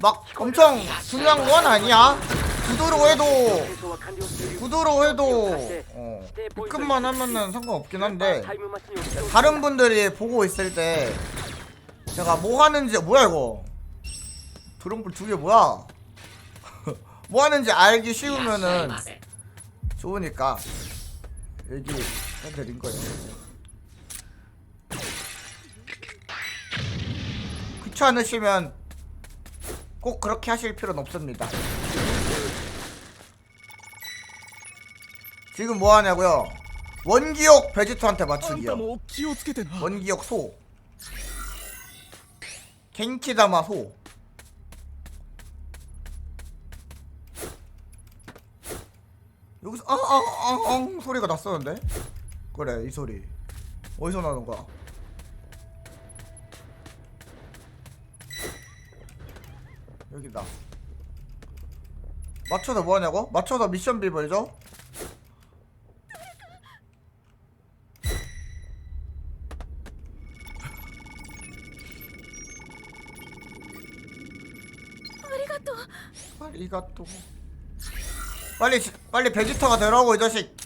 막 엄청 중요한 건 아니야. 구도로 해도 구도로 해도 어, 급만 하면은 상관없긴 한데 다른 분들이 보고 있을 때 제가 뭐 하는지 뭐야 이거 드럼불 두개 뭐야 뭐 하는지 알기 쉬우면은 좋으니까 얘기 해드린 거예요. 그렇지 않으시면 꼭 그렇게 하실 필요는 없습니다 지금 뭐 하냐고요 원기옥 베지터한테 あんた 맞추기요 も気をつけてな 원기역 소 갱키다마 소 여기서 아아아엉 소리가 났었는데 그래 이 소리 어디서 나는 거야 여기다 맞춰서 뭐하냐고? 맞춰서 미션 비벌죠? 빨리 이가 또 빨리 지- 빨리 베지터가 되라고 이 자식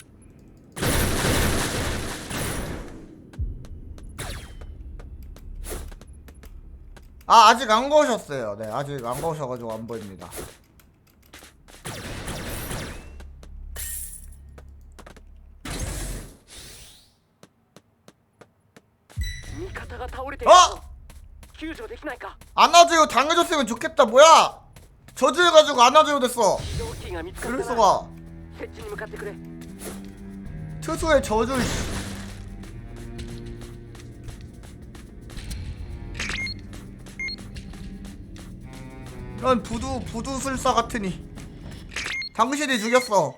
아 아직 안 거셨어요. 네 아직 안 거셔가지고 안 보입니다. 어? 안아줘요. 당해줬으면 좋겠다. 뭐야? 저주해가지고 안아줘요 됐어. 그럴 수가. 트수의 저주 씨. 넌 부두 부두술사 같으니 당신이 죽였어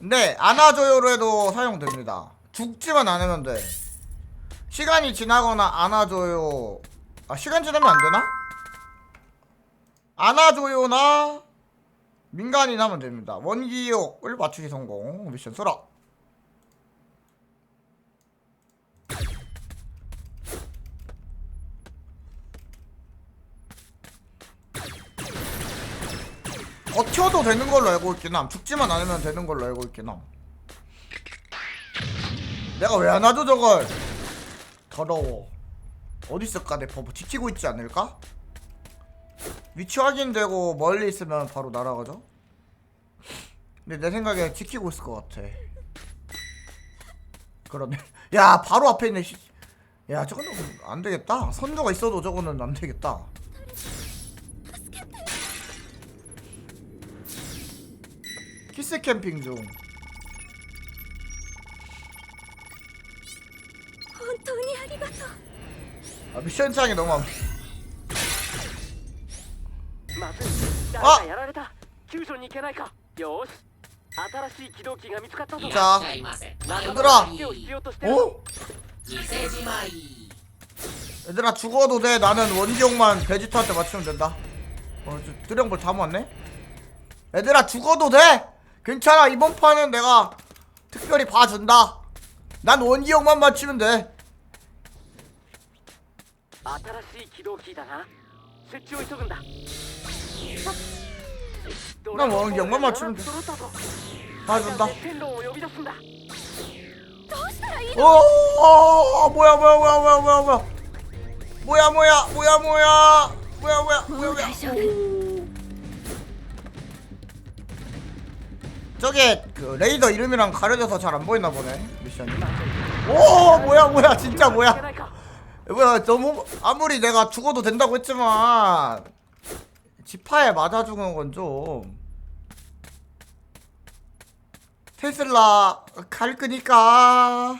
네 안아줘요로 해도 사용됩니다 죽지만 않으면 돼 시간이 지나거나 안아줘요 아 시간 지나면 안 되나? 안아줘요나 민간인 하면 됩니다. 원기옥을 맞추기 성공. 미션 수락. 버텨도 되는 걸로 알고 있긴 함. 죽지만 않으면 되는 걸로 알고 있긴 함. 내가 왜 안 하죠 저걸? 더러워. 어디 있을까 내 버프 지키고 있지 않을까? 위치 확인되고 멀리 있으면 바로 날아가죠? 근데 내 생각에 지키고 있을 것 같아 그러네 야 바로 앞에 있네 씨. 야 저거는 안 되겠다 선조가 있어도 저거는 안 되겠다 키스 캠핑 중 本当にありがとう 아, 미션 창이 너무 안... まずい誰かやられた救助に行けないかよーし新しい起動キーが見つかったぞ 자 いません 얘들아 助けを必要としてる 어? 店じまい 얘들아 죽어도 돼 나는 원기옥만 베지터한테 맞추면 된다 어, 저 드령볼 다 모았네 얘들아 죽어도 돼 괜찮아 이번 판은 내가 특별히 봐준다 난 원기옥만 맞추면 돼 新しい起動キーだな設置を急ぐんだなんか영만 맞추면 돼. 揃ったぞ 봐준다 線路を呼び出すんだどうしたらいい 오 어, 뭐야 뭐야 뭐야 뭐야 뭐야 뭐야 뭐야 뭐야 뭐야 뭐야 뭐야 뭐야 も 뭐야 う 뭐야 大丈夫 저게 그 레이더 이름이랑 가려져서 잘 안 보이나 보네 미션이. 오 뭐야 뭐야 진짜 뭐야. 뭐야 너무 아무리 내가 죽어도 된다고 했지만 지파에 맞아 죽은 건 좀. 테슬라 갈 거니까.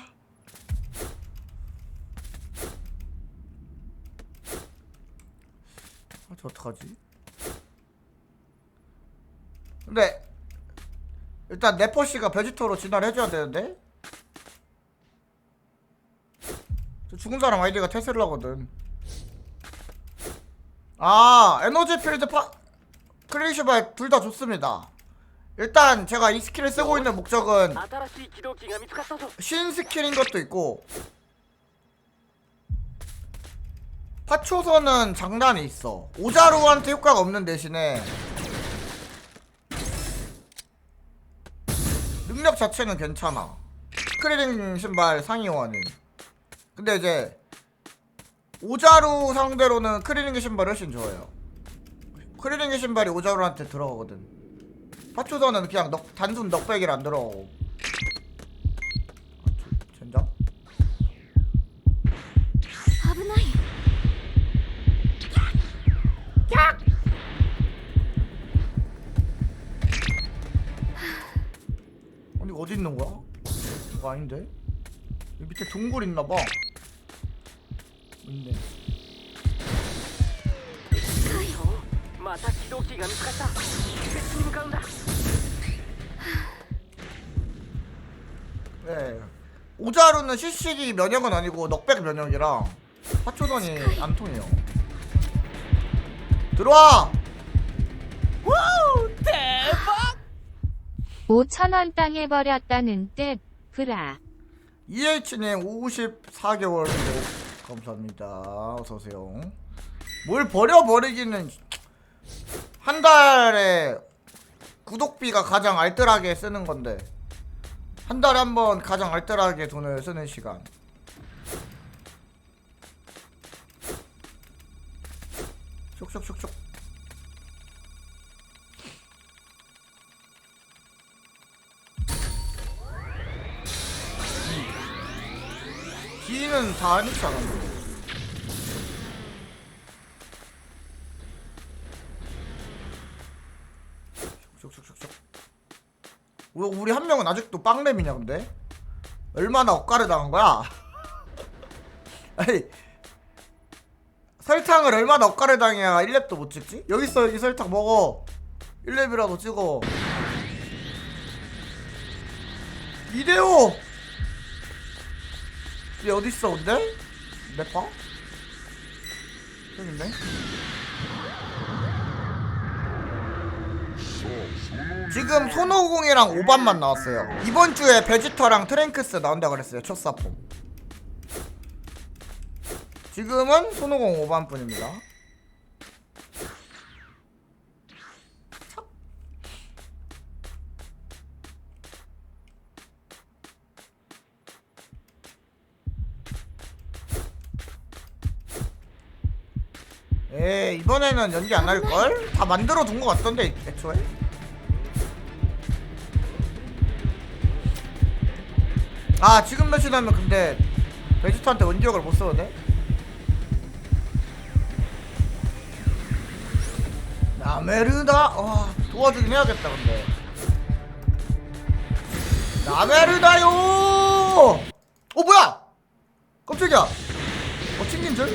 아, 저 어떡하지? 근데 일단 네퍼씨가 베지터로 진화를 해줘야 되는데. 저 죽은 사람 아이디가 테슬라거든. 아 에너지 필드 파 클리슈백 둘 다 좋습니다. 일단 제가 이 스킬을 쓰고 있는 목적은 신 스킬인 것도 있고 파초선은 장단이 있어. 오자루한테 효과가 없는 대신에 능력 자체는 괜찮아. 스크리링 신발 상위원은 근데 이제 오자루 상대로는 크리링 신발이 훨씬 좋아요. 크리링 신발이 오자루한테 들어가거든. 파초선은 그냥 넉, 단순 넉백이라 안 들어가고. 젠장? 이거 어디 있는 거야? 이거 아닌데? 여기 밑에 동굴 있나 봐. 있네. また起動機が見つかった別に向かうんだ 네. 오자루는 CC기 면역은 아니고 넉백 면역이랑 파초선이 안 통해요. 들어와! 5천원 땅에 버렸다는 뜻, 브라. EH님 54개월 구독 감사합니다. 어서오세요. 뭘 버려버리기는 한 달에 구독비가 가장 알뜰하게 쓰는 건데 한 달에 한 번 가장 알뜰하게 돈을 쓰는 시간. 슉슉슉슉. D는 다 하니까 않았는데. 슉슉슉슉. 왜 우리 한 명은 아직도 빵랩이냐 근데? 얼마나 억가를 당한 거야? 아니 설탕을 얼마나 억가를 당해야 1렙도 못 찍지? 여기 있어 여기 설탕 먹어 1렙이라도 찍어 이대호 얘 어딨어 근데? 내파? 여기 있네 지금 손오공이랑 오반만 나왔어요 이번 주에 베지터랑 트랭크스 나온다 그랬어요 첫 사포 지금은 손오공 오반뿐입니다 에 이번에는 연기 안 할걸? 다 만들어 둔 것 같던데 애초에? 아 지금 몇시 나면 근데 베지터한테 원기력을 못 써도 나메르다? 와 도와주긴 해야겠다 근데. 나메르다요! 어 뭐야! 깜짝이야. 어 튕긴 줄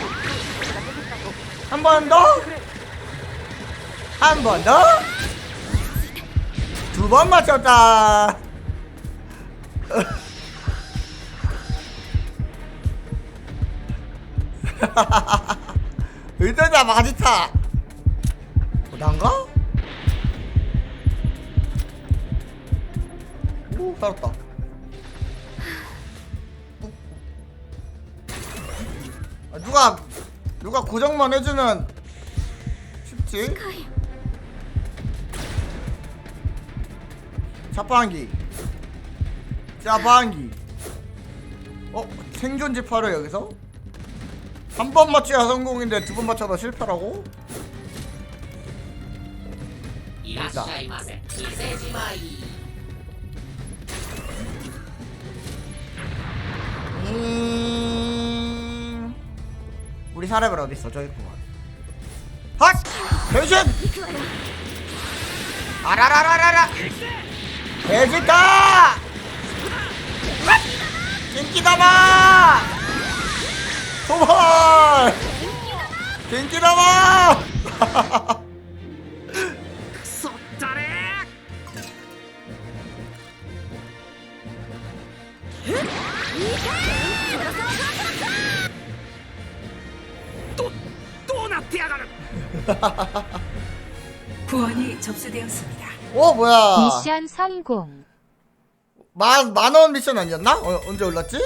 한 번 더? 한 번 더? 두 번 맞췄다. 의도자 마지타. 난가? 오 살았다. 아, 누가 누가 고정만 해주면 쉽지? 자판기 자판기 어? 생존 지파를 여기서? 한 번 맞춰야 성공인데 두 번 맞춰도 실패라고? 있다 음... 우리 사례벌 어딨어 저기 있구만 핫! 변신! 아라라라라라 돼지다! 인기다마! 도발! 인기다마! 구원이 접수되었습니다. 어 뭐야 미션 성공. 만, 만 원 미션 아니었나? 어, 언제 올랐지?